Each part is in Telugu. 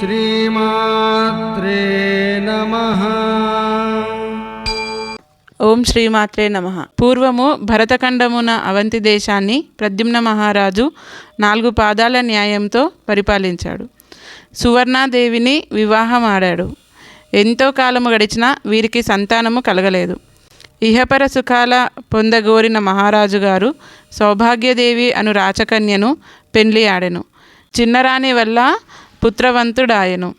శ్రీమాత్రే నమ. ఓం శ్రీమాత్రే నమ. పూర్వము భరతఖండమున అవంతి దేశాన్ని ప్రద్యుమ్న మహారాజు నాలుగు పాదాల న్యాయంతో పరిపాలించాడు. సువర్ణాదేవిని వివాహం ఆడాడు ఎంతో కాలము గడిచినా వీరికి సంతానము కలగలేదు. ఇహపర సుఖాల పొందగోరిన మహారాజు గారు సౌభాగ్యదేవి అను రాచకన్యను పెండ్లి ఆడెను. చిన్నరాణి వల్ల పుత్రవంతుడాయెను.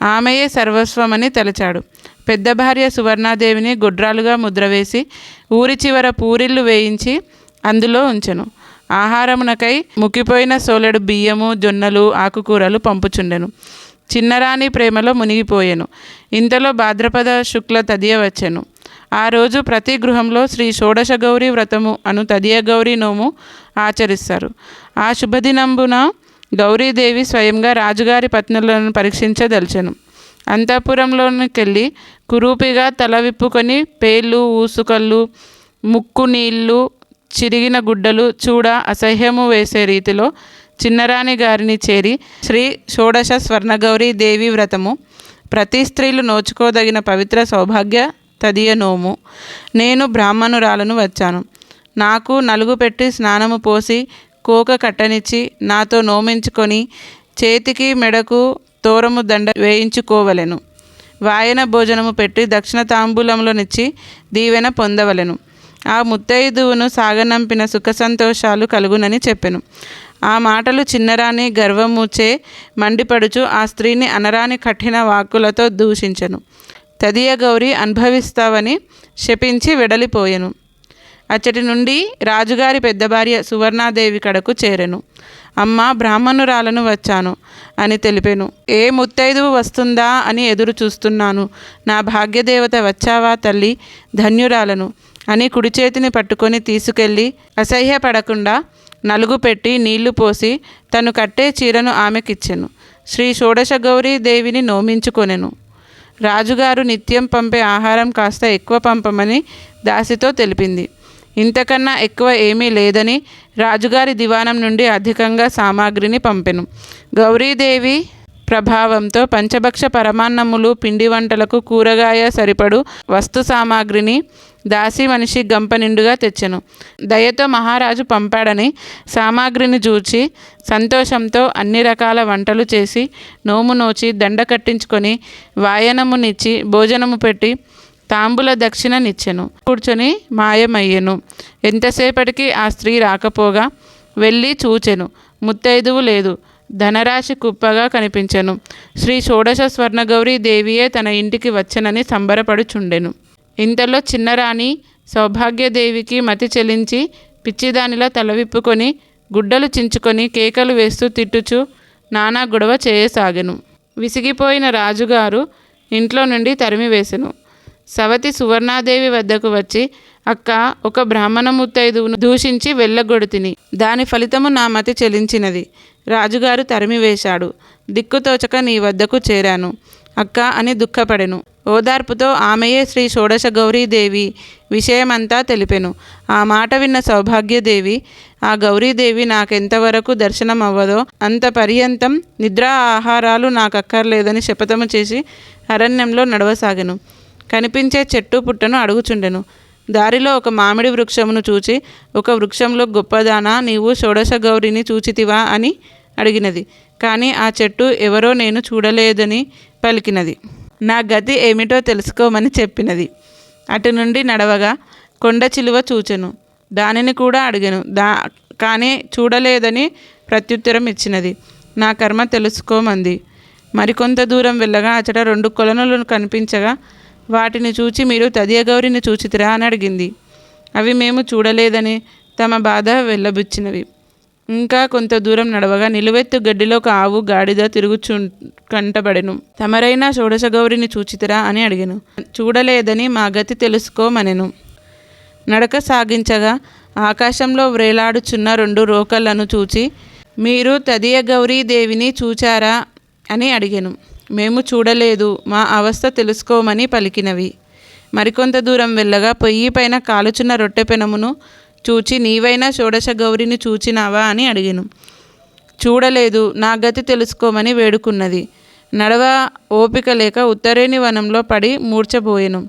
ఆమెయే సర్వస్వమని తలచాడు. పెద్ద భార్య సువర్ణాదేవిని గుడ్రాలుగా ముద్రవేసి ఊరి చివర పూరిళ్ళు వేయించి అందులో ఉంచెను. ఆహారమునకై ముక్కిపోయిన సోలెడు బియ్యము జొన్నలు ఆకుకూరలు పంపుచుండెను. చిన్నరాణి ప్రేమలో మునిగిపోయెను. ఇంతలో భాద్రపద శుక్ల తదియ వచ్చెను. ఆ రోజు ప్రతి గృహంలో శ్రీ షోడశ గౌరీ వ్రతము అను తదియ గౌరీ నోము ఆచరిస్తారు. ఆ శుభదినంబున గౌరీదేవి స్వయంగా రాజుగారి పత్నులను పరీక్షించదలిచెను. అంతఃపురంలోనికెళ్ళి కురూపిగా తల విప్పుకొని పేళ్ళు ఊసుకళ్ళు ముక్కు నీళ్ళు చిరిగిన గుడ్డలు చూడ అసహ్యము వేసే రీతిలో చిన్నరాణి గారిని చేరి శ్రీ షోడశ స్వర్ణగౌరీ దేవి వ్రతము ప్రతి స్త్రీలు నోచుకోదగిన పవిత్ర సౌభాగ్య తదియ నోము నేను బ్రాహ్మణురాలను వచ్చాను. నాకు నలుగు పెట్టి స్నానము పోసి కోక కట్టనిచ్చి నాతో నోమించుకొని చేతికి మెడకు తోరము దండ వేయించుకోవలెను. వాయన భోజనము పెట్టి దక్షిణ తాంబూలంలోనిచ్చి దీవెన పొందవలెను. ఆ ముత్తైదువును సాగనంపిన సుఖ సంతోషాలు కలుగునని చెప్పెను. ఆ మాటలు చిన్నరాని గర్వముచే మండిపడుచు ఆ స్త్రీని అనరాని కఠిన వాక్కులతో దూషించెను. తదియ గౌరి అనుభవిస్తావని శపించి వెడలిపోయెను. అచ్చటి నుండి రాజుగారి పెద్ద భార్య సువర్ణాదేవి కడకు చేరెను. అమ్మ బ్రాహ్మణురాలను వచ్చాను అని తెలిపెను. ఏ ముత్తైదువు వస్తుందా అని ఎదురు చూస్తున్నాను. నా భాగ్యదేవత వచ్చావా తల్లి ధన్యురాలను? అని కుడి చేతిని పట్టుకొని తీసుకెళ్ళి అసహ్యపడకుండా నలుగు పెట్టి నీళ్ళు పోసి తను కట్టే చీరను ఆమెకిచ్చెను. శ్రీ షోడశ గౌరీ దేవిని నోమించుకొనెను. రాజుగారు నిత్యం పంపే ఆహారం కాస్త ఎక్కువ పంపమని దాసితో తెలిపింది. ఇంతకన్నా ఎక్కువ ఏమీ లేదని రాజుగారి దివాణం నుండి అధికంగా సామాగ్రిని పంపెను. గౌరీదేవి ప్రభావంతో పంచభక్ష పరమాన్నములు పిండి వంటలకు కూరగాయ సరిపడు వస్తు సామాగ్రిని దాసి మనిషి గంప నిండుగా తెచ్చెను. దయతో మహారాజు పంపాడని సామాగ్రిని చూచి సంతోషంతో అన్ని రకాల వంటలు చేసి నోము నోచి దండ కట్టించుకొని వాయనమునిచ్చి భోజనము పెట్టి తాంబూల దక్షిణనిచ్చెను కూర్చొని మాయమయ్యెను. ఎంతసేపటికి ఆ స్త్రీ రాకపోగా వెళ్ళి చూచెను. ముత్తైదువు లేదు. ధనరాశి కుప్పగా కనిపించెను. శ్రీ షోడశ స్వర్ణగౌరి దేవియే తన ఇంటికి వచ్చనని సంబరపడుచుండెను. ఇంతలో చిన్నరాణి సౌభాగ్యదేవికి మతి చెలించి పిచ్చిదానిలా తల విప్పుకొని గుడ్డలు చించుకొని కేకలు వేస్తూ తిట్టుచు నానా గొడవ చేయసాగెను. విసిగిపోయిన రాజుగారు ఇంట్లో నుండి తరిమివేసెను. సవతి సువర్ణాదేవి వద్దకు వచ్చి అక్క ఒక బ్రాహ్మణ ముత్తైదువును దూషించి వెళ్ళగొడుతిని. దాని ఫలితము నా మతి చెలించినది. రాజుగారు తరిమివేశాడు. దిక్కుతోచక నీ వద్దకు చేరాను. అక్క అని దుఃఖపడెను. ఓదార్పుతో ఆమెయే శ్రీ షోడశ గౌరీదేవి విషయమంతా తెలిపెను. ఆ మాట విన్న సౌభాగ్యదేవి ఆ గౌరీదేవి నాకెంతవరకు దర్శనం అవ్వదో అంత పర్యంతం నిద్రా ఆహారాలు నాకక్కర్లేదని శపథము చేసి అరణ్యంలో నడవసాగెను. కనిపించే చెట్టు పుట్టను అడుగుచుండెను. దారిలో ఒక మామిడి వృక్షమును చూచి ఒక వృక్షంలో గొప్పదానా నీవు షోడశ గౌరిని చూచితివా అని అడిగినది. కానీ ఆ చెట్టు ఎవరో నేను చూడలేదని పలికినది. నా గతి ఏమిటో తెలుసుకోమని చెప్పినది. అటు నుండి నడవగా కొండ చిలువ చూచెను. దానిని కూడా అడిగాను. దా కానీ చూడలేదని ప్రత్యుత్తరం ఇచ్చినది. నా కర్మ తెలుసుకోమంది. మరికొంత దూరం వెళ్ళగా అచట రెండు కొలనులు కనిపించగా వాటిని చూచి మీరు తదియగౌరిని చూచితిరా అని అడిగింది. అవి మేము చూడలేదని తమ బాధ వెళ్ళబుచ్చినవి ఇంకా కొంత దూరం నడవగా నిలువెత్తు గడ్డిలో ఒక ఆవు గాడిద తిరుగుచు కంటబడెను. తమరైనా షోడశగౌరిని చూచితిరా అని అడిగాను. చూడలేదని మా గతి తెలుసుకోమనెను. నడక సాగించగా ఆకాశంలో వ్రేలాడుచున్న రెండు రోకళ్ళను చూచి మీరు తదియ గౌరీ దేవిని చూచారా అని అడిగాను. మేము చూడలేదు. మా అవస్థ తెలుసుకోమని పలికినవి. మరికొంత దూరం వెళ్ళగా పొయ్యి పైన కాలుచున్న రొట్టె పెనమును చూచి నీవైనా షోడశ గౌరిని చూచినావా? అని అడిగాను. చూడలేదు. నా గతి తెలుసుకోమని వేడుకున్నది. నడవ ఓపిక లేక ఉత్తరేణి వనంలో పడి మూర్చబోయెను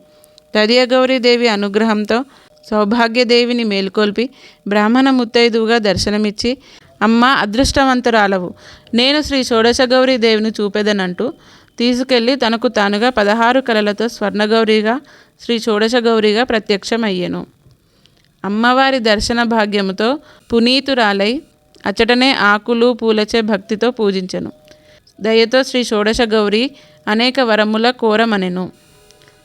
దదియగౌరీదేవి అనుగ్రహంతో సౌభాగ్యదేవిని మేల్కొల్పి బ్రాహ్మణ ముత్తైదువుగా దర్శనమిచ్చి అమ్మ అదృష్టవంతురాలవు. నేను శ్రీ షోడశగౌరీ దేవిని చూపెదనంటూ తీసుకెళ్ళి తనకు తానుగా పదహారు కలలతో స్వర్ణగౌరిగా శ్రీ షోడశగౌరిగా ప్రత్యక్షమయ్యెను. అమ్మవారి దర్శన భాగ్యముతో పునీతురాలై అచటనే ఆకులు పూలచే భక్తితో పూజించెను. దయతో శ్రీ షోడశ గౌరి అనేక వరముల కోరమనెను.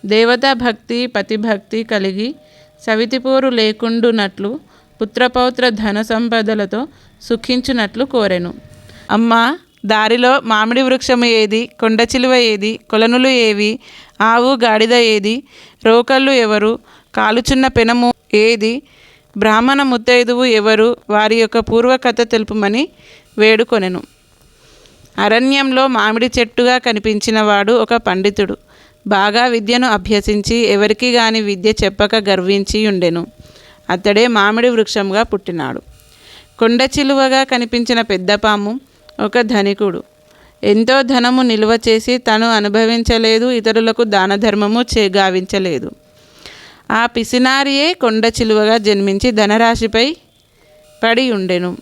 దేవతా భక్తి పతిభక్తి కలిగి సవితిపోరు లేకుండునట్లు పుత్రపౌత్ర ధన సంపదలతో సుఖించునట్లు కోరెను. అమ్మ దారిలో మామిడి వృక్షము ఏది? కొండ చిలువ ఏది? కొలనులు ఏవి? ఆవు గాడిద ఏది? రోకళ్ళు ఎవరు? కాలుచున్న పెనము ఏది? బ్రాహ్మణ ముత్తైదువు ఎవరు? వారి యొక్క పూర్వకథ తెలుపుమని వేడుకొనెను. అరణ్యంలో మామిడి చెట్టుగా కనిపించిన వాడు ఒక పండితుడు. బాగా విద్యను అభ్యసించి ఎవరికి గాని విద్య చెప్పక గర్వించి ఉండెను. అతడే మామిడి వృక్షంగా పుట్టినాడు. కొండ చిలువగా కనిపించిన పెద్దపాము ఒక ధనికుడు. ఎంతో ధనము నిల్వ చేసి తను అనుభవించలేదు ఇతరులకు దాన ధర్మము చే గావించలేదు. ఆ పిసినారియే కొండ చిలువగా జన్మించి ధనరాశిపై పడి ఉండెను.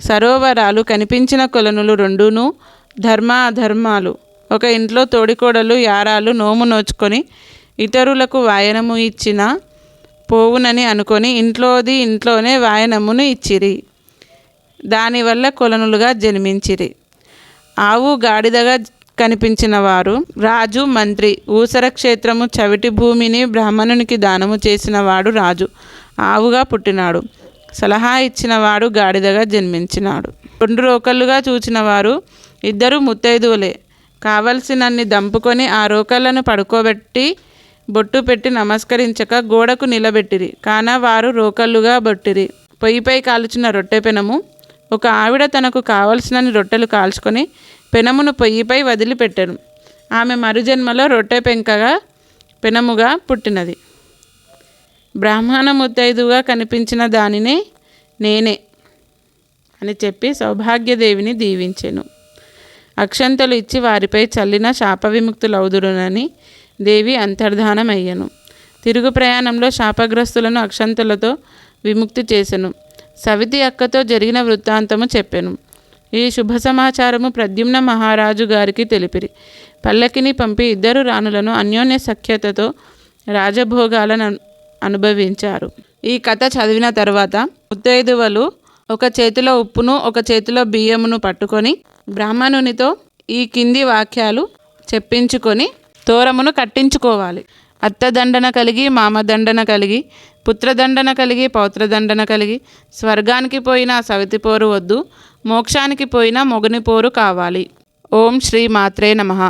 సరోవరాలు కనిపించిన కొలనులు రెండును ధర్మ అధర్మాలు ఒక ఇంట్లో తోడికోడలు యారాలు నోము నోచుకొని ఇతరులకు వాయనము ఇచ్చిన పోవునని అనుకొని ఇంట్లోది ఇంట్లోనే వాయనమును ఇచ్చిరి. దానివల్ల కొలనులుగా జన్మించిరి. ఆవు గాడిదగా కనిపించిన వారు రాజు మంత్రి ఊసర క్షేత్రము చవిటి భూమిని బ్రాహ్మణునికి దానము చేసిన వాడు రాజు ఆవుగా పుట్టినాడు. సలహా ఇచ్చినవాడు గాడిదగా జన్మించినాడు. రెండు రోకళ్ళుగా చూచిన వారు ఇద్దరు ముత్తైదువులే. కావలసినన్ని దంపుకొని ఆ రోకళ్ళను పడుకోబెట్టి బొట్టు పెట్టి నమస్కరించక గోడకు నిలబెట్టిరి. కాన వారు రోకళ్ళుగా బొట్టిరి. పొయ్యిపై కాల్చిన రొట్టె పెనము ఒక ఆవిడ తనకు కావలసినన్ని రొట్టెలు కాల్చుకొని పెనమును పొయ్యిపై వదిలిపెట్టారు ఆమె మరుజన్మలో రొట్టె పెంకగా పెనముగా పుట్టినది. బ్రాహ్మణ ముత్తైదుగా కనిపించిన దానినే నేనే అని చెప్పి సౌభాగ్యదేవిని దీవించెను. అక్షంతలు ఇచ్చి వారిపై చల్లిన శాప విముక్తులవుదురునని దేవి అంతర్ధానమయ్యను. తిరుగు ప్రయాణంలో శాపగ్రస్తులను అక్షంతలతో విముక్తి చేసెను. సవితి అక్కతో జరిగిన వృత్తాంతము చెప్పెను. ఈ శుభ సమాచారము ప్రద్యుమ్న మహారాజు గారికి తెలిపిరి. పల్లకిని పంపి ఇద్దరు రాణులను అన్యోన్య సఖ్యతతో రాజభోగాలను అనుభవించారు. ఈ కథ చదివిన తర్వాత ముత్తైదువలు ఒక చేతిలో ఉప్పును ఒక చేతిలో బియ్యమును పట్టుకొని బ్రాహ్మణునితో ఈ కింది వాక్యాలు చెప్పించుకొని తోరమును కట్టించుకోవాలి. అత్తదండన కలిగి మామదండన కలిగి పుత్రదండన కలిగి పౌత్రదండన కలిగి స్వర్గానికి పోయిన సవితి పోరు వద్దు మోక్షానికి పోయిన మొగుని పోరు కావాలి. ఓం శ్రీ మాత్రే నమః.